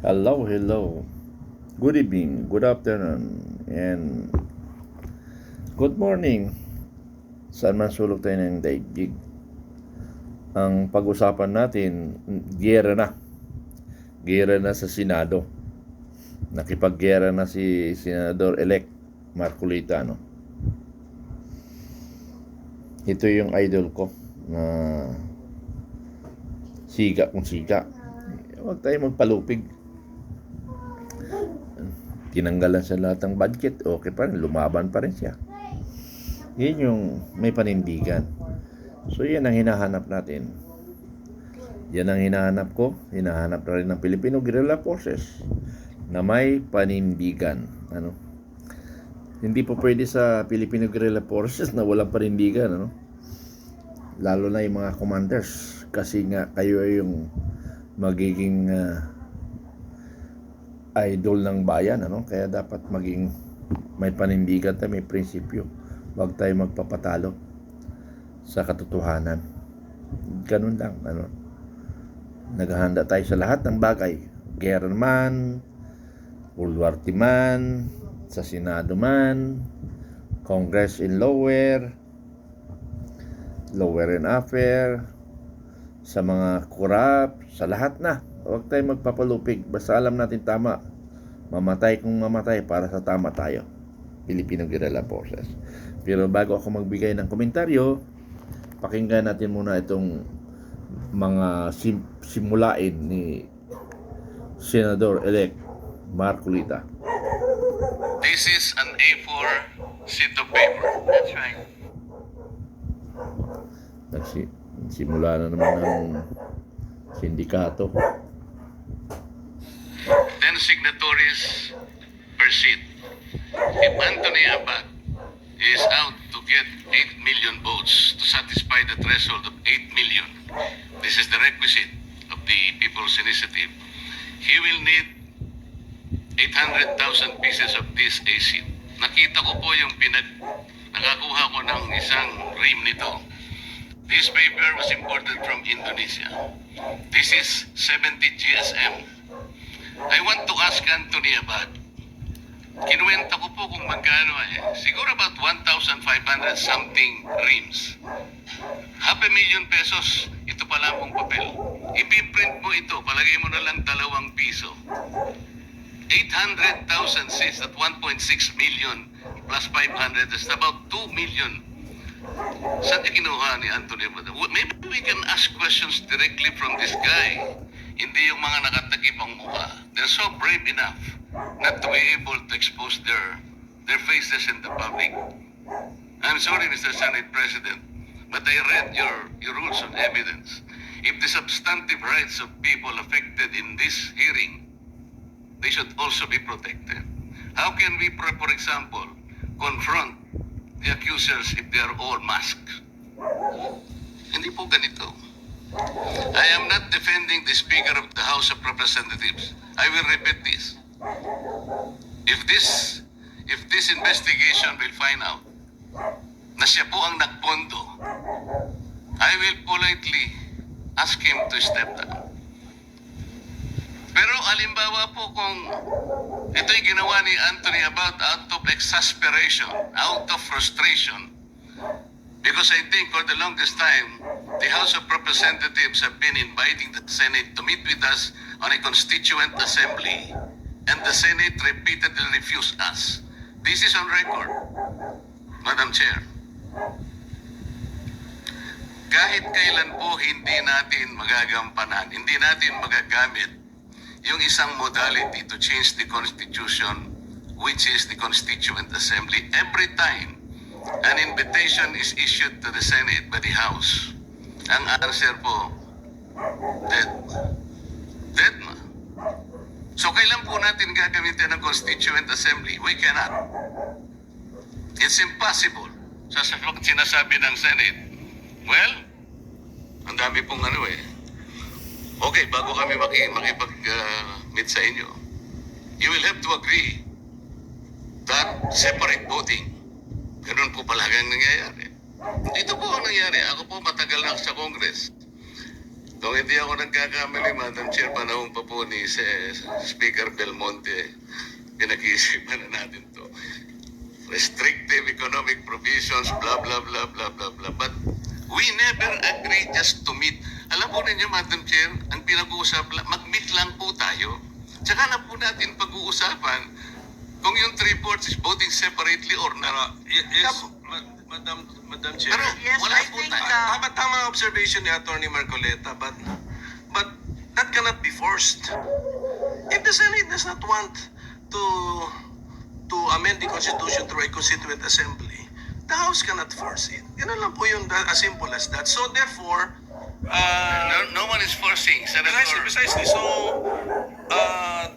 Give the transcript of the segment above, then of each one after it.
Hello, hello. Good evening, good afternoon, and good morning. Saan man sulok tayo ng daigdig. Ang pag-usapan natin, gera na. Gera na sa Senado. Nakipaggera na si Senador-elect Marcolita, no? Ito yung idol ko na siga kung siga. Huwag tayo magpalupig tinanggalan sa lahat ng budget, okay pa rin, lumaban pa rin siya. Yun yung may panindigan. So yan ang hinahanap natin. Yan ang hinahanap ko, hinahanap na rin ng Filipino Guerrilla Forces na may panindigan. Ano? Hindi po pwede sa Filipino Guerrilla Forces na walang panindigan. Ano? Lalo na yung mga commanders. Kasi nga kayo ay yung magiging ah, idol ng bayan ano? Kaya dapat maging may panindigan tayo may prinsipyo. Huwag tayo magpapatalo sa katotohanan. Ganun lang ano? Naghahanda tayo sa lahat ng bagay. Gera man Bulwarte man sa Senado man Congress in lower lower and upper sa mga kurap sa lahat na. Huwag tayong magpapalupig. Basta alam natin tama. Mamatay kung mamatay para sa tama tayo. Filipino Guerrilla Forces. Pero bago ako magbigay ng komentaryo, pakinggan natin muna itong mga sim- simulain ni Senador-elect Marcolita. This is an A4 sheet of paper. That's right. Nagsi- simula na naman ng sindikato. 10 signatories per sheet. If Anthony Abad is out to get 8 million votes to satisfy the threshold of 8 million, this is the requisite of the People's Initiative, he will need 800,000 pieces of this A sheet. Nakita ko po yung pinag... Nakakuha ko ng isang ream nito. This paper was imported from Indonesia. This is 70 GSM. I want to ask Anthony Abad. Kinuwenta ko po kung magkano eh. Siguro about 1,500 something reams. Half a million pesos, ito pa lang pong papel. Ipiprint mo ito, palagay mo na lang dalawang piso. 800,000 seats at 1.6 million plus 500 is about 2 million. Saan niya kinuha ni Anthony? Maybe we can ask questions directly from this guy. Hindi yung mga nakatakip ang mukha. They're so brave enough not to be able to expose their their faces in the public. I'm sorry, Mr. Senate President, but I read your, your rules on evidence. If the substantive rights of people affected in this hearing, they should also be protected. How can we, for example, confront the accusers if they are all masked? Hindi po ganito. I am not defending the Speaker of the House of Representatives. I will repeat this. If this if this investigation will find out na siya po ang nagpondo, I will politely ask him to step down. Pero alimbawa po kung ito'y ginawa ni Anthony about out of exasperation, out of frustration, Because I think for the longest time, the House of Representatives have been inviting the Senate to meet with us on a constituent assembly. And the Senate repeatedly refused us. This is on record, Madam Chair. Kahit kailan po hindi natin magagampanan, hindi natin magagamit yung isang modality to change the Constitution, which is the Constituent Assembly, every time an invitation is issued to the Senate by the House, ang answer po, dead. Dead na. So kailan po natin gagamitin ang Constituent Assembly? We cannot. It's impossible. Sa sa sinasabi ng Senate, well, ang dami pong ano eh. Okay, bago kami maki, makipag-meet sa inyo, you will have to agree that separate voting Ganun po pala ang nangyayari. Dito po ang nangyayari. Ako po matagal na sa Congress. Kung hindi ako nagkakamali, Madam Chair, panahon pa po ni si- Speaker Belmonte, pinag-iisipan na natin to. Restrictive economic provisions, blah, blah, blah, blah, blah, blah. But we never agreed just to meet. Alam po ninyo, Madam Chair, ang pinag-uusap, mag-meet lang po tayo. Tsaka na po natin pag-uusapan kung yung three boards is voting separately or not. yes, ma- Madam, Madam Chair. Pero Yes, wala I po think, tayo. uh, Tama, tama ang observation ni Attorney Marcoleta, but, but that cannot be forced. If the Senate does not want to, to amend the Constitution through a Constituent Assembly, the House cannot force it. Ganun lang po yun, as simple as that. So therefore, uh, No, no one is forcing, Senator. Precisely, precisely. So, uh,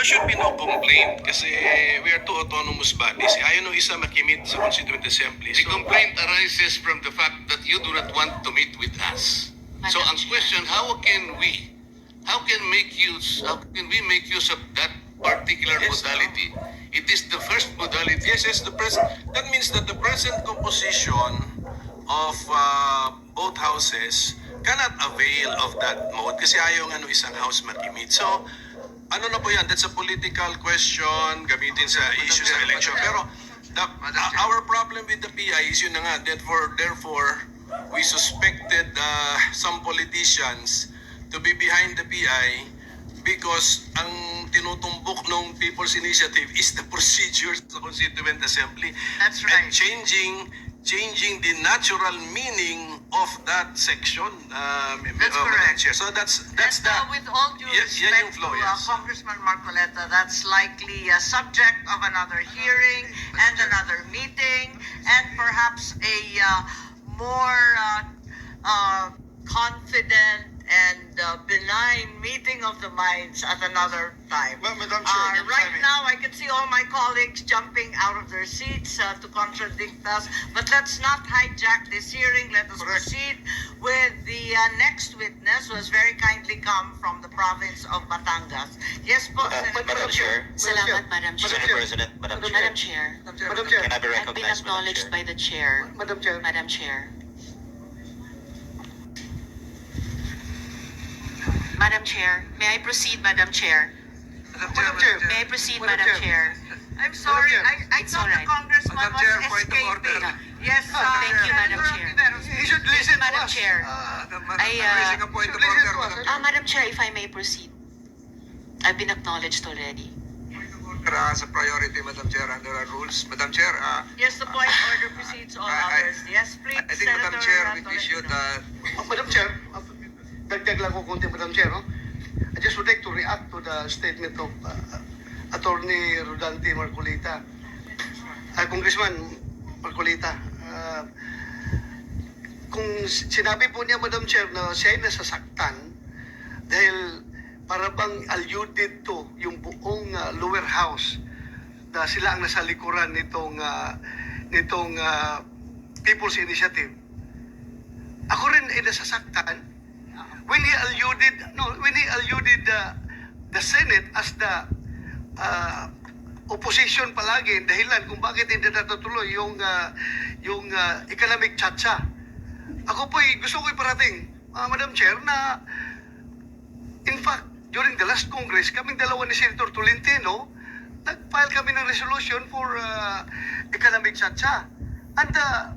there should be no complaint kasi we are two autonomous bodies. Ayaw nung isa makimit sa Constituent Assembly. The So, complaint arises from the fact that you do not want to meet with us. So ang question, how can we, how can make use, how can we make use of that particular Yes, modality? It is the first modality. yes, yes, the pres- that means that the present composition of uh, both houses cannot avail of that mode kasi ayaw nga nung isang house makimit. So, ano na po yan? That's a political question gamitin sa issue sa election. Pero, the, our problem with the PI is yun na nga. Therefore, therefore we suspected uh, some politicians to be behind the PI because ang tinutumbok ng People's Initiative is the procedures sa Constituent Assembly. That's And right. changing changing the natural meaning of that section. Um, That's uh, Madam correct. So that's that's and, the uh, with all due Yan- yan yung respect flow, to uh, yes. Congressman Marcoleta, that's likely a subject of another hearing and another meeting and perhaps a uh, more uh, uh, confident and uh, benign meeting of the minds at another time. Ma- Madam Chair, Uh, if I right may. now, I can see all my colleagues jumping out of their seats uh, to contradict us, but let's not hijack this hearing. Let us proceed with the uh, next witness, who has very kindly come from the province of Batangas. Yes, po, Uh, Senator. Madam Chair. Salamat, Madam Chair. Madam President, Madam Madam Chair. Chair, Madam Chair. Can I be I've been recognized, Madam acknowledged Chair? by the Chair. Madam Chair. Madam Chair. Chair, may I proceed, Madam Chair? Madam Chair. May I proceed, Madam Madam Chair? I'm sorry, Chair. I, I It's thought all the right. congressman Madam was Chair, point of escaping. order. Yes, uh, Thank you, Madam Chair. He should listen to Madam us. Chair. Uh, I, uh, raising a point of order, Madam Ah, Madam Chair, if I may proceed. I've been acknowledged already. Chair. Uh, As a priority, Madam Chair, under our rules. Madam Chair, uh, Yes, the point order precedes all I- I- others. Yes, please, I think Senator Madam Chair, uh, we issued Tolentino. uh, Madam Chair, uh, dagdag lang ko konti, Madam Chair, no? I just would like to react to the statement of uh, Attorney Rodante Marcolita. Uh, Congressman Marcolita, uh, kung sinabi po niya, Madam Chair, na siya ay nasasaktan dahil para bang alluded to yung buong uh, lower house na sila ang nasa likuran nitong uh, nitong uh, People's Initiative. Ako rin ay nasasaktan when he alluded no when he alluded the the Senate as the uh, opposition palagi dahilan kung bakit hindi natutuloy yung uh, yung uh, economic chacha. Ako po gusto ko iparating, uh, Madam Chair, na in fact, during the last Congress, kaming dalawa ni Senator Tolentino, nag-file kami ng resolution for uh, economic chacha. And uh,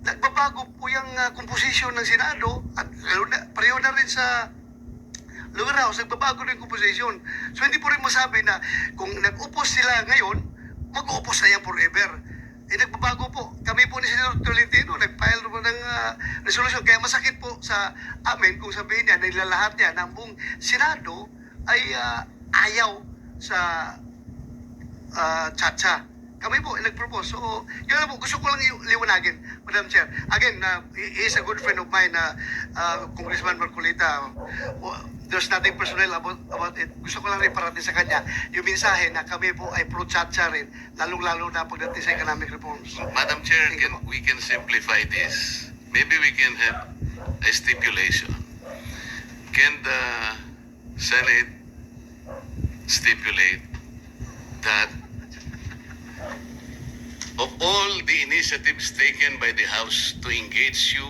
nagbabago po yung uh, composition ng Senado at na, pareho na rin sa lower house, nagbabago rin yung composition. So hindi po rin masabi na kung nag-upos sila ngayon, mag-upos na yan forever. Eh nagbabago po. Kami po ni Senator Tolentino, nag-file po ng uh, resolution. Kaya masakit po sa amin kung sabihin niya na ilalahat niya ng buong Senado ay uh, ayaw sa uh, chacha. Kami po ay nag-propose. So, yun lang po. Gusto ko lang liwanagin, Madam Chair. Again, uh, he is a good friend of mine, na uh, Congressman Marcolita. Wa- There's nothing personal about, about it. Gusto ko lang rin parating sa kanya yung mensahe na kami po ay pro-chacha rin, lalong-lalo na pagdating sa economic reforms. Madam Chair, can, we can simplify this. Maybe we can have a stipulation. Can the Senate stipulate that of all the initiatives taken by the House to engage you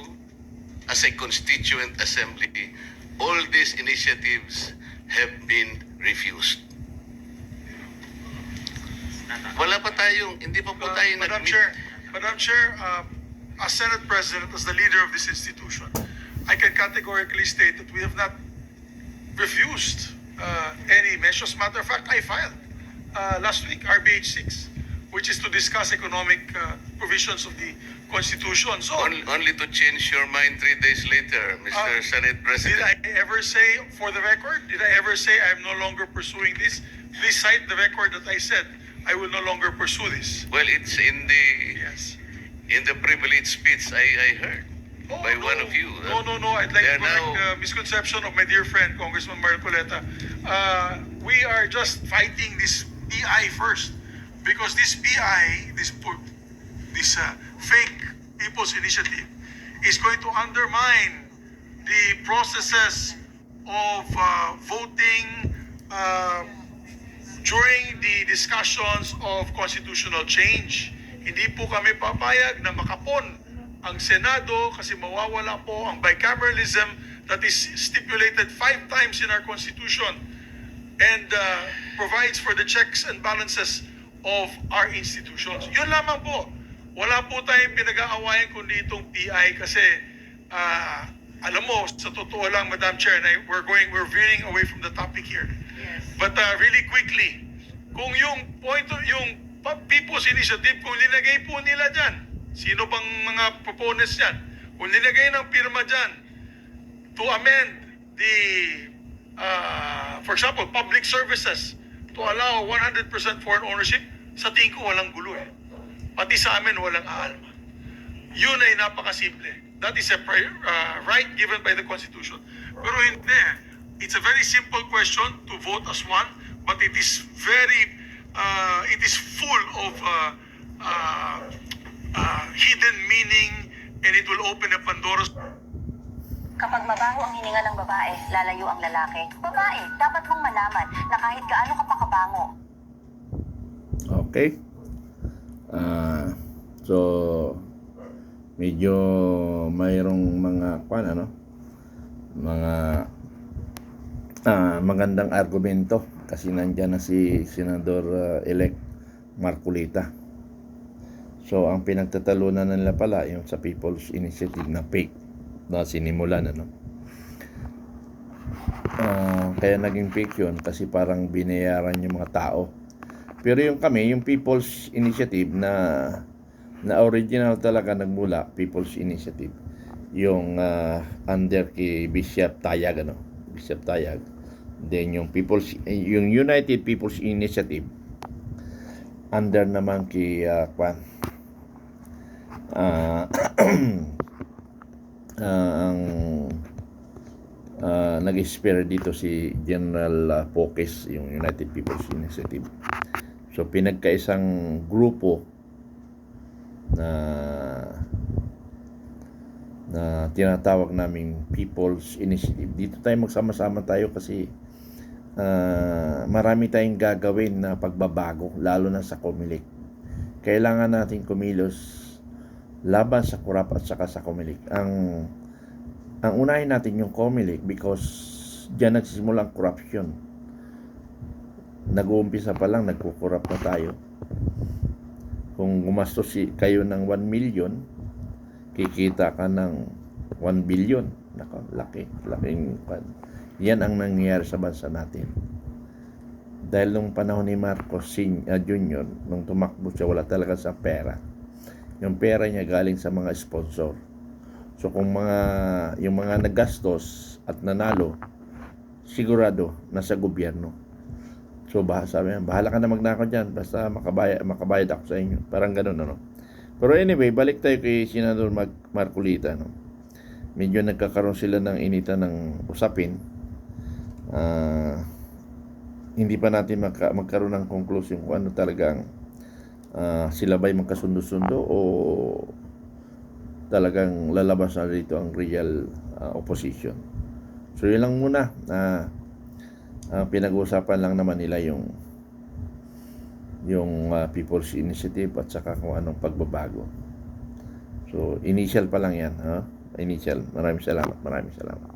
as a constituent assembly all these initiatives have been refused. Wala pa tayong, hindi pa po Uh, tayo Madam nag-meet. Chair, Madam Chair, uh, as Senate President, as the leader of this institution, I can categorically state that we have not refused uh, any measures. Matter of fact, I filed uh, last week RBH 6, which is to discuss economic uh, provisions of the Constitution. So, Only, only to change your mind three days later, Mr. Uh, Senate did I ever say, for the record, did I ever say I am no longer pursuing this? Please cite the record that I said I will no longer pursue this. Well, it's in the Yes. in the privilege speech I, I heard Oh, by no. one of you. No, no, no. I'd like to correct now- misconception of my dear friend, Congressman Marcoleta. Uh, we are just fighting this PI first. Because this PI, this, this uh, fake People's Initiative, is going to undermine the processes of uh, voting uh, during the discussions of constitutional change. Hindi po kami papayag na makapon ang Senado kasi mawawala po ang bicameralism that is stipulated five times in our Constitution and uh, provides for the checks and balances of our institutions. Yun lamang po. Wala po tayong pinag-aawayan kundi itong PI kasi ah, alam mo, sa totoo lang, Madam Chair, na we're going, we're veering away from the topic here. But uh, really quickly, kung yung point, yung pa- People's Initiative, kung linagay po nila dyan, sino bang mga proponents dyan? Kung linagay ng pirma dyan, to amend the, uh, for example, public services to allow 100% foreign ownership, sa tingin ko walang gulo eh. Pati sa amin walang aalma. Yun ay napakasimple. That is a pri- uh, right given by the Constitution. Pero hindi. It's a very simple question to vote as one, but it is very, uh, it is full of uh, uh, uh, hidden meaning and it will open a Pandora's Kapag mabaho ang hininga ng babae, lalayo ang lalaki. Babae, dapat mong malaman na kahit gaano ka pa kabango, Okay. Ah, so medyo mayroong mga kwan ano mga ah, magandang argumento kasi nandiyan na si Senador ah, elect Marcolita. So ang pinagtatalunan nila pala yung sa People's Initiative na fake na sinimulan ano. Ah, kaya naging fake yun kasi parang binayaran yung mga tao pero yung kami, yung People's Initiative na na original talaga nagmula, People's Initiative. Yung ah, under kay Bishop Tayag ano, Bishop Tayag. Then yung People's yung United People's Initiative under naman kay uh, kwan ah ah, ang ah, nag-spare dito si General uh, Pokes, yung United People's Initiative. So pinagkaisang grupo na na tinatawag naming People's Initiative. Dito tayo magsama-sama tayo kasi ah, marami tayong gagawin na pagbabago lalo na sa Comelec. Kailangan natin kumilos laban sa kurap at saka sa Comelec. Ang ang unahin natin yung Comelec because diyan nagsisimula ang corruption nag-uumpisa pa lang, nagkukurap na tayo. Kung gumastos si, kayo ng 1 million, kikita ka ng 1 billion. Nako, laki. Laking, kwan. yan ang nangyayari sa bansa natin. Dahil nung panahon ni Marcos ah, Jr., nung tumakbo siya, wala talaga sa pera. Yung pera niya galing sa mga sponsor. So kung mga yung mga nagastos at nanalo, sigurado nasa gobyerno. So bah sabi niya, bahala ka na magnakaw dyan, basta makabayad, makabayad ako sa inyo. Parang ganun, ano. Pero anyway, balik tayo kay Senador Mag Marcolita, no. Medyo nagkakaroon sila ng inita ng usapin. Ah, hindi pa natin magka, magkaroon ng conclusion kung ano talagang ah, sila ba'y magkasundo-sundo o talagang lalabas na dito ang real ah, opposition. So yun lang muna na ang pinag-uusapan lang naman nila yung yung ah, People's Initiative at saka kung anong pagbabago. So, initial pa lang yan. Ha? Initial. Maraming salamat. Maraming salamat.